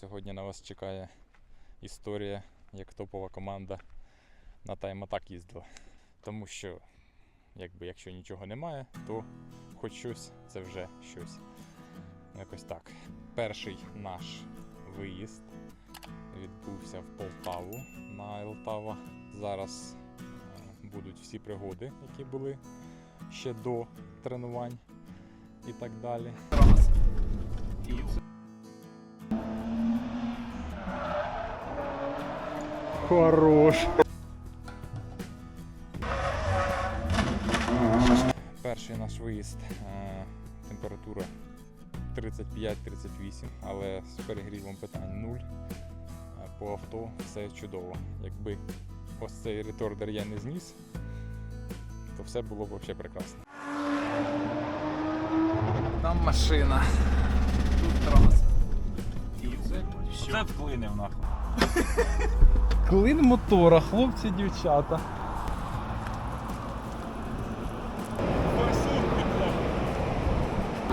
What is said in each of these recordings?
Сьогодні на вас чекає історія, як топова команда на тайм-атак їздила. Тому що, якби, якщо нічого немає, то хоч щось це вже щось. Якось так. Перший наш виїзд відбувся в Полтаву на Елтава. Зараз е, будуть всі пригоди, які були ще до тренувань і так далі. Хорош. Перший наш виїзд. е, Температура 35-38, але з перегрівом питань 0. Е, По авто все чудово. Якби ось цей ретордер я не зніс, то все було б взагалі прекрасно. Там машина. Тут траса. Це вплинив нахуй. Клин мотора, хлопці, дівчата.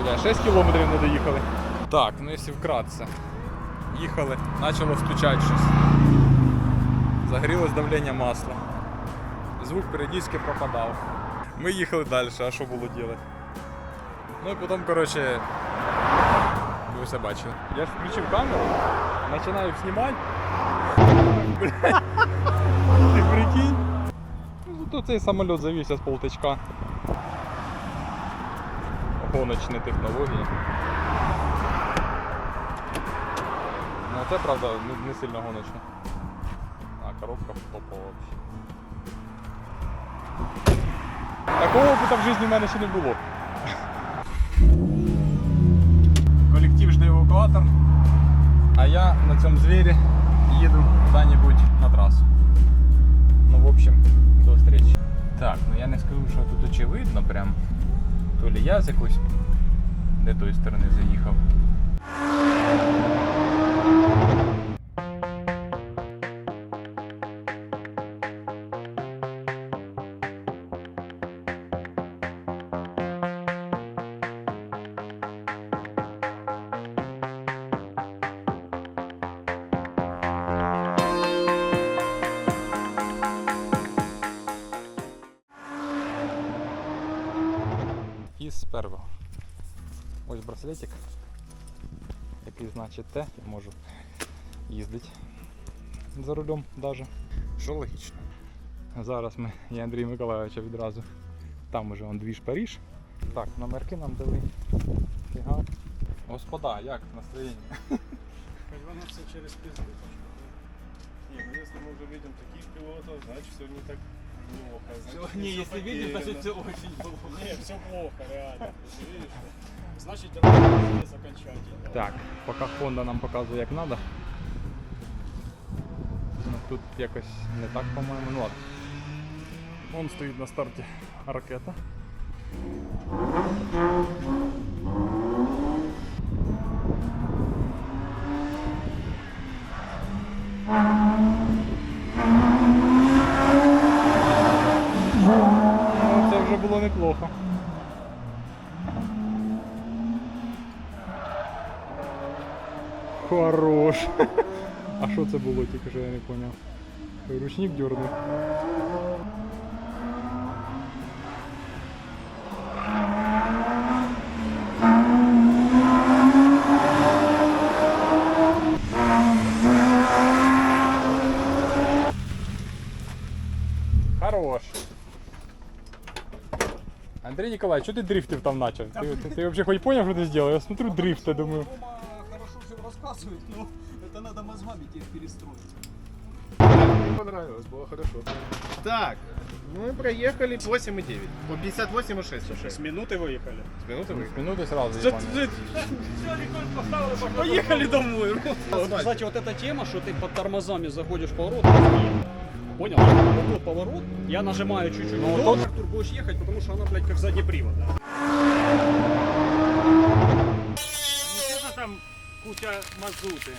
Бля, 6 кілометрів не доїхали. Так, ну якщо вкратце. Їхали, почало стучати щось. Загорілось давлення масла. Звук періодично пропадав. Ми їхали далі, а що було робити? Ну і потім, коротше, ви все бачили. Я ж включив камеру, починаю знімати. Ти прикинь? Ну, зато цей самоліт завівся з полтичка. Гоночні технології. Ну це правда не, не сильно гоночне. А коробка топова взагалі. Такого опита в житті в мене ще не було. Колектив жде евакуатор. А я на цьому звірі їду куди-небудь на трасу. Ну, в общем, до встречи. Так, ну я не скажу, що тут очевидно прям. То лі я з якоїсь не тої сторони заїхав. І з первого. Ось браслетик, який значить те, я можу їздити за рулем даже. Що логічно. Зараз ми і Андрій Миколайовича відразу. Там уже он двіж Паріж. Так, номерки нам дали. Фіга. Господа, як настроєння? Хоч Воно все через пошло. Не, ну если мы уже видим таких пилотов, значит все не так плохо. Значит, Не, всё если видишь, значит потеряно. все очень плохо. Не, все плохо, реально. Ты видишь, что? Значит, это здесь окончательно. Так, поки Honda нам показує як треба. Ну, тут якось не так, по-моєму. Ну ладно. Вон стоїть на старті ракета. Неплохо. Хорош. А що це було тільки що я не зрозумів. Ручник дернув. Андрей Николаевич, что ты дрифтив там начал? Ты, ты, ты вообще хоть понял, что ты сделал? Я смотрю дрифт, я думаю. Рома хорошо все рассказывает, но это надо мозгами теперь перестроить. Мне понравилось, было хорошо. Так, мы проехали 8,9. По 58,6 С минуты выехали. С минуты С минуты сразу. я понял. Поехали домой. Кстати, вот эта тема, что ты под тормозами заходишь в поворот, охуенно. Понял? Вот поворот, я нажимаю чуть-чуть Ну, ну, тот- Артур, будешь ехать, потому что она, блядь, как задний привод. Не там куча мазути.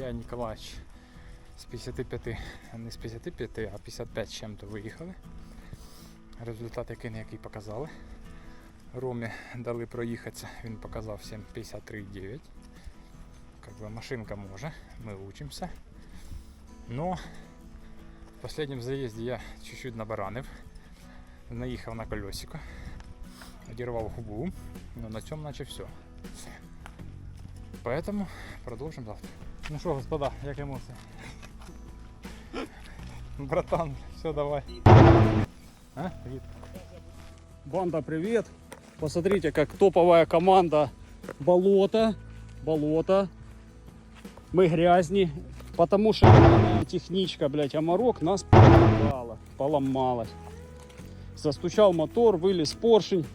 Я Ніколач з 55, не з 55, а 55 з чим-то виїхали. Результат який не який показали. Ромі дали проїхатися, він показав 7.53,9. Как бы машинка може, ми учимося. Но в последнем заїзді я чуть-чуть набаранив. Наїхав на колесико, одірвав губу, но на цьому наче все. Поэтому продовжимо завтра. Ну що, господа, як емоції? Братан, все, давай. А? Привіт. Банда, привет. Посмотрите, как топовая команда болото. Болото. Мы грязни. Потому что ебаная техничка, блядь, Амарок нас поломала. Поломалась. Застучал мотор, вылез поршень.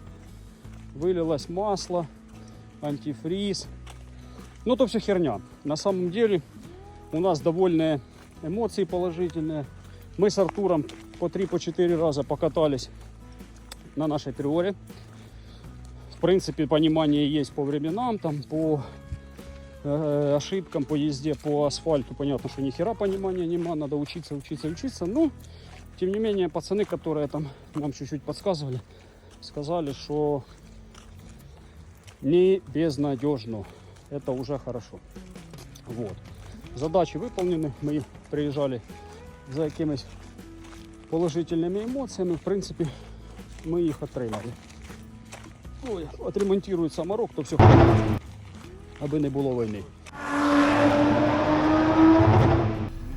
Вылилось масло, антифриз. Ну, то все херня. На самом деле у нас довольные эмоции положительные. Мы с Артуром по 3-4 раза покатались на нашей приоре. В принципе, понимание есть по временам, там, по э, ошибкам, по езде по асфальту. Понятно, что ни хера понимания нема, надо учиться, учиться, учиться. Но, тем не менее, пацаны, которые там нам чуть-чуть подсказывали, сказали, что не безнадежно. Это уже хорошо. Вот. Задачи выполнены. Мы приезжали за якимись положительными эмоциями. В принципе, ми їх отримали. Ой, отремонтують саморок, то все аби не було війни.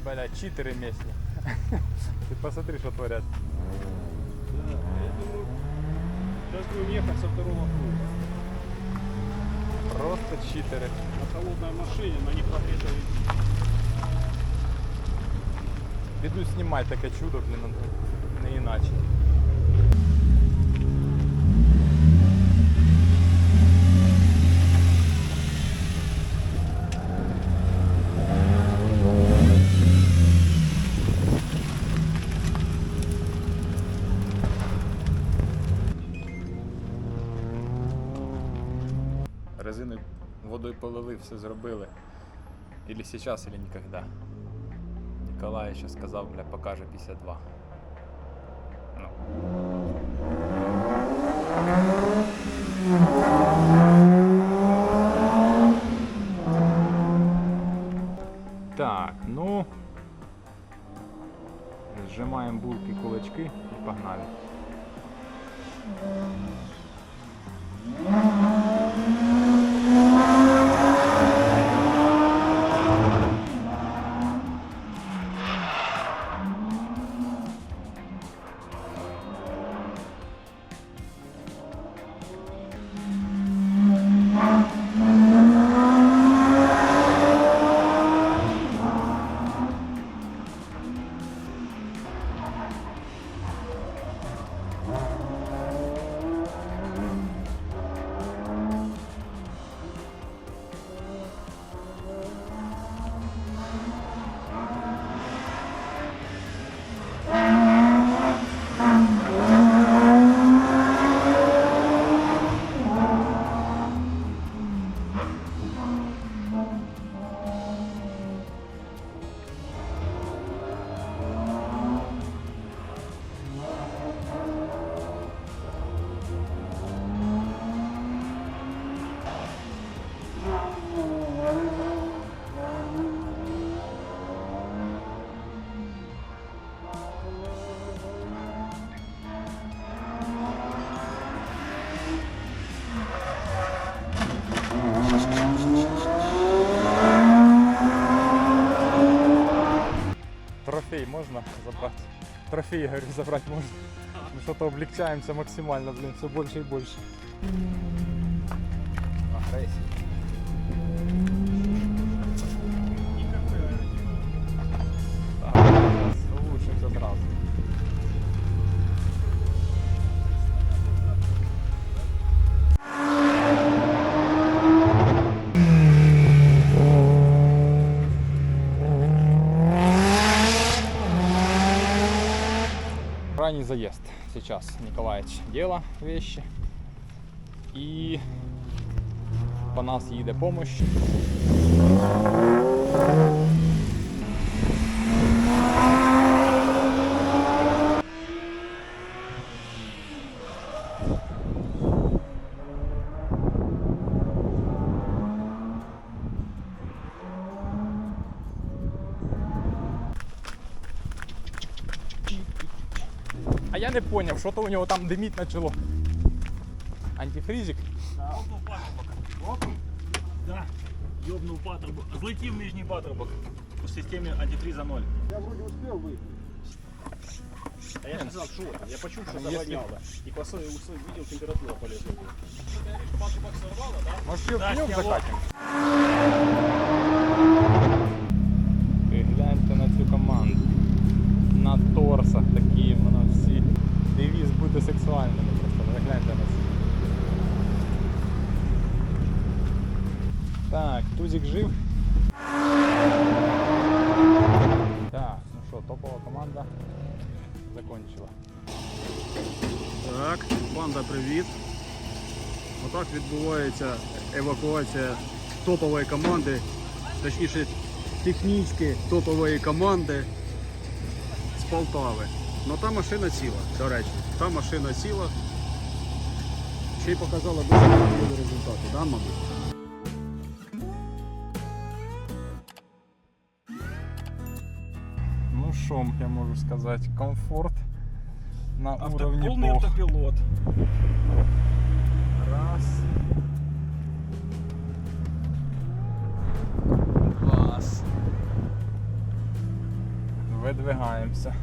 Бля, читеры местные. Ты посмотри, что творят. Сейчас будем ехать со второго круга. Просто читеры. На холодной машине, на Веду Піду знімати таке чудо, блін, не іначе. Полили, все зробили. Или сейчас, или никогда. Николай ще сказав, бля, покаже 52. Ну. Так, ну. Зжимаємо булки кулачки і погнали. Трофей, говорю, забрать можно. Мы что-то облегчаемся максимально, блин, все больше и больше. Агрессия. Ранний заезд. Сейчас Николаевич дело вещи. И по нас їде помощь. А я не поняв, що то у нього там диміть почало. Антифризик? Йобнув патрубок. Да. Йобнув патрубок. Злетів нижній патрубок. У системі антифриза 0. Я вроде успел выйти. А я сказал, что это. Я почув, что Если- завоняло. И по своей увидел температура полезла. Може ще в Да, пнюк сняло. закатим? Відбувається евакуація топової команди, точніше технічки топової команди з Полтави. Ну та машина ціла, до речі. Та машина ціла. Ще й показала дуже важливі результати, да, мабуть? Ну що я можу сказати, комфорт на уровні Повний Бог. автопілот. Раз. Клас. Видвигаємося.